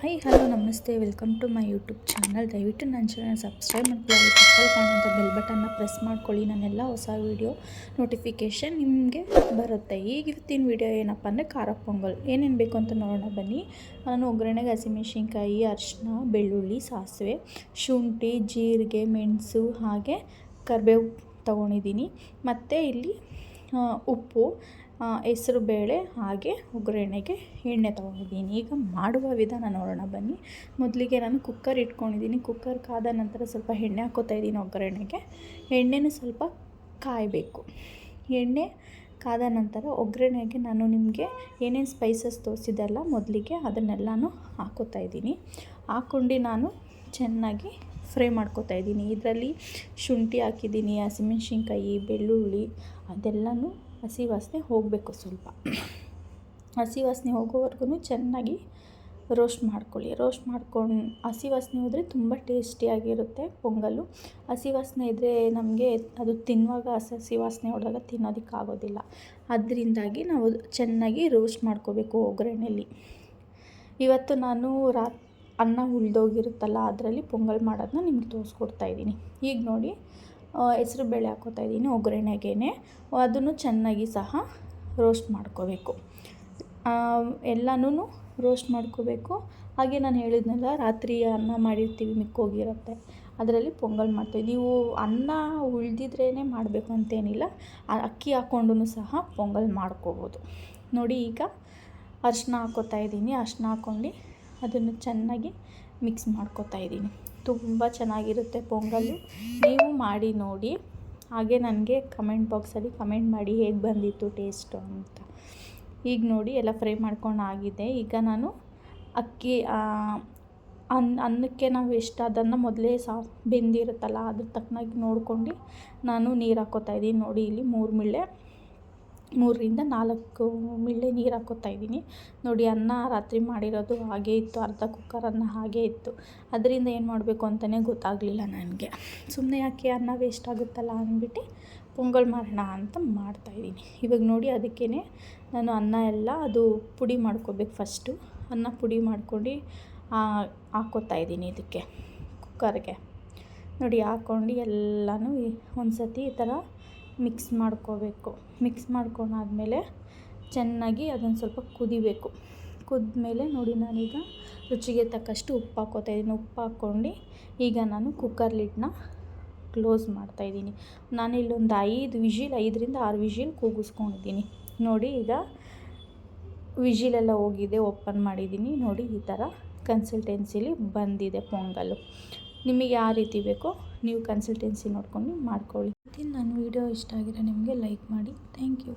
Hi, hello, ನಮಸ್ತೆ. Welcome to my YouTube channel. ದಯವಿಟ್ಟು ನನ್ನ ಚಾನಲ್ ಸಬ್ಸ್ಕ್ರೈಬ್ ಮಾಡ್ಕೊಳ್ಳಿ. ಪಕ್ಕದಲ್ಲಿ ಕಾಣುವಂಥ ಬೆಲ್ ಬಟನ್ನ ಪ್ರೆಸ್ ಮಾಡ್ಕೊಳ್ಳಿ. ನಾನೆಲ್ಲ ಹೊಸ ವೀಡಿಯೋ ನೋಟಿಫಿಕೇಷನ್ ನಿಮಗೆ ಬರುತ್ತೆ. ಈಗ ಇವತ್ತಿನ ವೀಡಿಯೋ ಏನಪ್ಪ ಅಂದರೆ ಖಾರ ಪೊಂಗಲ್. ಏನೇನು ಬೇಕು ಅಂತ ನೋಡೋಣ. ಬನ್ನಿ. ನಾನು ಒಗ್ಗರಣೆಗೆ ಹಸಿಮೆಣ್ಸಿನ್ಕಾಯಿ ಅರಿಶಿನ ಬೆಳ್ಳುಳ್ಳಿ, ಸಾಸಿವೆ, ಶುಂಠಿ, ಜೀರಿಗೆ, ಮೆಣಸು ಹಾಗೆ ಕರಿಬೇವು ತೊಗೊಂಡಿದ್ದೀನಿ. ಮತ್ತು ಇಲ್ಲಿ ಉಪ್ಪು ಹೆಸರು ಬೇಳೆ ಹಾಗೆ ಒಗ್ಗರಣೆಗೆ ಎಣ್ಣೆ ತೊಗೊಂಡಿದ್ದೀನಿ. ಈಗ ಮಾಡುವ ವಿಧಾನ ನೋಡೋಣ ಬನ್ನಿ. ಮೊದಲಿಗೆ ನಾನು ಕುಕ್ಕರ್ ಇಟ್ಕೊಂಡಿದ್ದೀನಿ. ಕುಕ್ಕರ್ ಕಾದ ನಂತರ ಸ್ವಲ್ಪ ಎಣ್ಣೆ ಹಾಕೋತಾ ಇದ್ದೀನಿ ಒಗ್ಗರಣೆಗೆ. ಎಣ್ಣೆನೂ ಸ್ವಲ್ಪ ಕಾಯಬೇಕು. ಎಣ್ಣೆ ಕಾದ ನಂತರ ಒಗ್ಗರಣೆಗೆ ನಾನು ನಿಮಗೆ ಏನೇನು ಸ್ಪೈಸಸ್ ತೋರಿಸಿದ್ದಲ್ಲ ಮೊದಲಿಗೆ ಅದನ್ನೆಲ್ಲನೂ ಹಾಕೋತಾ ಇದ್ದೀನಿ. ಹಾಕ್ಕೊಂಡು ನಾನು ಚೆನ್ನಾಗಿ ಫ್ರೈ ಮಾಡ್ಕೋತಾ ಇದ್ದೀನಿ. ಇದರಲ್ಲಿ ಶುಂಠಿ ಹಾಕಿದ್ದೀನಿ, ಹಸಿಮೆಣ್ಸಿನ್ಕಾಯಿ, ಬೆಳ್ಳುಳ್ಳಿ ಅದೆಲ್ಲನೂ ಹಸಿ ವಾಸನೆ ಹೋಗಬೇಕು ಸ್ವಲ್ಪ. ಹಸಿ ವಾಸನೆ ಹೋಗೋವರೆಗೂ ಚೆನ್ನಾಗಿ ರೋಸ್ಟ್ ಮಾಡ್ಕೊಳ್ಳಿ. ರೋಸ್ಟ್ ಮಾಡ್ಕೊಂಡು ಹಸಿ ವಾಸನೆ ಹೋದರೆ ತುಂಬ ಟೇಸ್ಟಿಯಾಗಿರುತ್ತೆ ಪೊಂಗಲ್ಲು ಹಸಿ ವಾಸನೆ ಇದ್ದರೆ ನಮಗೆ ಅದು ತಿನ್ನುವಾಗ ಹಸಿ ಹಸಿ ವಾಸನೆ ಹೊಡೆದಾಗ ತಿನ್ನೋದಕ್ಕಾಗೋದಿಲ್ಲ ಅದರಿಂದಾಗಿ ನಾವು ಚೆನ್ನಾಗಿ ರೋಸ್ಟ್ ಮಾಡ್ಕೋಬೇಕು ಒಗ್ಗರಣೆಯಲ್ಲಿ ಇವತ್ತು ನಾನು ರಾತ್ ಅನ್ನ ಉಳ್ದೋಗಿರುತ್ತಲ್ಲ ಅದರಲ್ಲಿ ಪೊಂಗಲ್ ಮಾಡೋದನ್ನ ನಿಮ್ಗೆ ತೋರಿಸ್ಕೊಡ್ತಾ ಇದ್ದೀನಿ. ಈಗ ನೋಡಿ ಹೆಸ್ರು ಬೇಳೆ ಹಾಕೋತಾ ಇದ್ದೀನಿ, ಒಗ್ಗರಣೆಗೇನೆ. ಅದನ್ನು ಚೆನ್ನಾಗಿ ಸಹ ರೋಸ್ಟ್ ಮಾಡ್ಕೋಬೇಕು. ಎಲ್ಲನೂ ರೋಸ್ಟ್ ಮಾಡ್ಕೋಬೇಕು. ಹಾಗೆ ನಾನು ಹೇಳಿದ್ನಲ್ಲ, ರಾತ್ರಿ ಅನ್ನ ಮಾಡಿರ್ತೀವಿ, ಮಿಕ್ಕೋಗಿರುತ್ತೆ. ಅದರಲ್ಲಿ ಪೊಂಗಲ್ ಮಾಡ್ತೀವಿ. ನೀವು ಅನ್ನ ಉಳಿದಿದ್ರೇ ಮಾಡಬೇಕು ಅಂತೇನಿಲ್ಲ ಅಕ್ಕಿ ಹಾಕ್ಕೊಂಡು ಸಹ ಪೊಂಗಲ್ ಮಾಡ್ಕೋಬೋದು. ನೋಡಿ, ಈಗ ಅರ್ಶಿನ ಹಾಕೋತಾ ಇದ್ದೀನಿ. ಅರ್ಶಿನ ಹಾಕ್ಕೊಂಡು ಅದನ್ನು ಚೆನ್ನಾಗಿ ಮಿಕ್ಸ್ ಮಾಡ್ಕೋತಾ ಇದ್ದೀನಿ. ತುಂಬ ಚೆನ್ನಾಗಿರುತ್ತೆ ಪೊಂಗಲ್ಲು ನೀವು ಮಾಡಿ ನೋಡಿ. ಹಾಗೆ ನನಗೆ ಕಮೆಂಟ್ ಬಾಕ್ಸಲ್ಲಿ ಕಮೆಂಟ್ ಮಾಡಿ ಹೇಗೆ ಬಂದಿತ್ತು ಟೇಸ್ಟು ಅಂತ. ಈಗ ನೋಡಿ ಎಲ್ಲ ಫ್ರೈ ಮಾಡ್ಕೊಂಡು ಆಗಿದೆ. ಈಗ ನಾನು ಅಕ್ಕಿ ಅನ್ನ ಅನ್ನಕ್ಕೆ ನಾವು ಎಷ್ಟು ಅದನ್ನು ಮೊದಲೇ ಸಾ ಬೆಂದಿರುತ್ತಲ್ಲ ಅದ್ರ ತಕ್ಕನಾಗಿ ನೋಡ್ಕೊಂಡು ನಾನು ನೀರು ಹಾಕ್ಕೋತಾ ಇದ್ದೀನಿ ನೋಡಿ ಇಲ್ಲಿ ಮೂರು ಮಿಳ್ಳೆ ಮೂರರಿಂದ ನಾಲ್ಕು ಮಿಳ್ಳೆ ನೀರು ಹಾಕ್ಕೋತಾ ಇದ್ದೀನಿ. ನೋಡಿ, ಅನ್ನ ರಾತ್ರಿ ಮಾಡಿರೋದು ಹಾಗೇ ಇತ್ತು, ಅರ್ಧ ಕುಕ್ಕರ್ ಅನ್ನ ಹಾಗೇ ಇತ್ತು. ಅದರಿಂದ ಏನು ಮಾಡಬೇಕು ಅಂತಲೇ ಗೊತ್ತಾಗಲಿಲ್ಲ ನನಗೆ. ಸುಮ್ಮನೆ ಯಾಕೆ ಅನ್ನ ವೇಸ್ಟ್ ಆಗುತ್ತಲ್ಲ ಅಂದ್ಬಿಟ್ಟು ಪೊಂಗಲ್ ಮಾಡೋಣ ಅಂತ ಮಾಡ್ತಾಯಿದ್ದೀನಿ ಇವಾಗ ನೋಡಿ ಅದಕ್ಕೇ ನಾನು ಅನ್ನ ಎಲ್ಲ, ಅದು ಪುಡಿ ಮಾಡ್ಕೋಬೇಕು ಫಸ್ಟು ಅನ್ನ ಪುಡಿ ಮಾಡ್ಕೊಂಡು ಹಾಕ್ಕೋತಾ ಇದ್ದೀನಿ ಇದಕ್ಕೆ ಕುಕ್ಕರ್ಗೆ ನೋಡಿ ಹಾಕ್ಕೊಂಡು ಎಲ್ಲನೂ ಒಂದು ಸತಿ ಈ ಥರ ಮಿಕ್ಸ್ ಮಾಡ್ಕೋಬೇಕು. ಮಿಕ್ಸ್ ಮಾಡ್ಕೊಂಡಾದ್ಮೇಲೆ ಚೆನ್ನಾಗಿ ಅದೊಂದು ಸ್ವಲ್ಪ ಕುದಿಬೇಕು. ಕುದ್ಮೇಲೆ ನೋಡಿ ನಾನೀಗ ರುಚಿಗೆ ತಕ್ಕಷ್ಟು ಉಪ್ಪು ಹಾಕ್ಕೋತಾ ಇದ್ದೀನಿ. ಉಪ್ಪು ಹಾಕ್ಕೊಂಡು ಈಗ ನಾನು ಕುಕ್ಕರ್ ಲಿಡ್ನ ಕ್ಲೋಸ್ ಮಾಡ್ತಾಯಿದ್ದೀನಿ ನಾನು ಇಲ್ಲೊಂದು ಐದು ವಿಷಿಲ್, ಐದರಿಂದ ಆರು ವಿಷಿಲ್ ಕೂಗಿಸ್ಕೊಂಡಿದ್ದೀನಿ. ನೋಡಿ ಈಗ ವಿಷಿಲೆಲ್ಲ ಹೋಗಿದೆ, ಓಪನ್ ಮಾಡಿದ್ದೀನಿ. ನೋಡಿ ಈ ಥರ ಕನ್ಸಲ್ಟೆನ್ಸಿಲಿ ಬಂದಿದೆ ಪೊಂಗಲ್ಲು ನಿಮಗೆ ಯಾವ ರೀತಿ ಬೇಕೋ ನೀವು ಕನ್ಸಲ್ಟೆನ್ಸಿ ನೋಡ್ಕೊಂಡು ಮಾಡ್ಕೊಳ್ಳಿ. ನಾನು ವಿಡಿಯೋ ಇಷ್ಟ ಆಗಿರೋ ನಿಮಗೆ ಲೈಕ್ ಮಾಡಿ. Thank you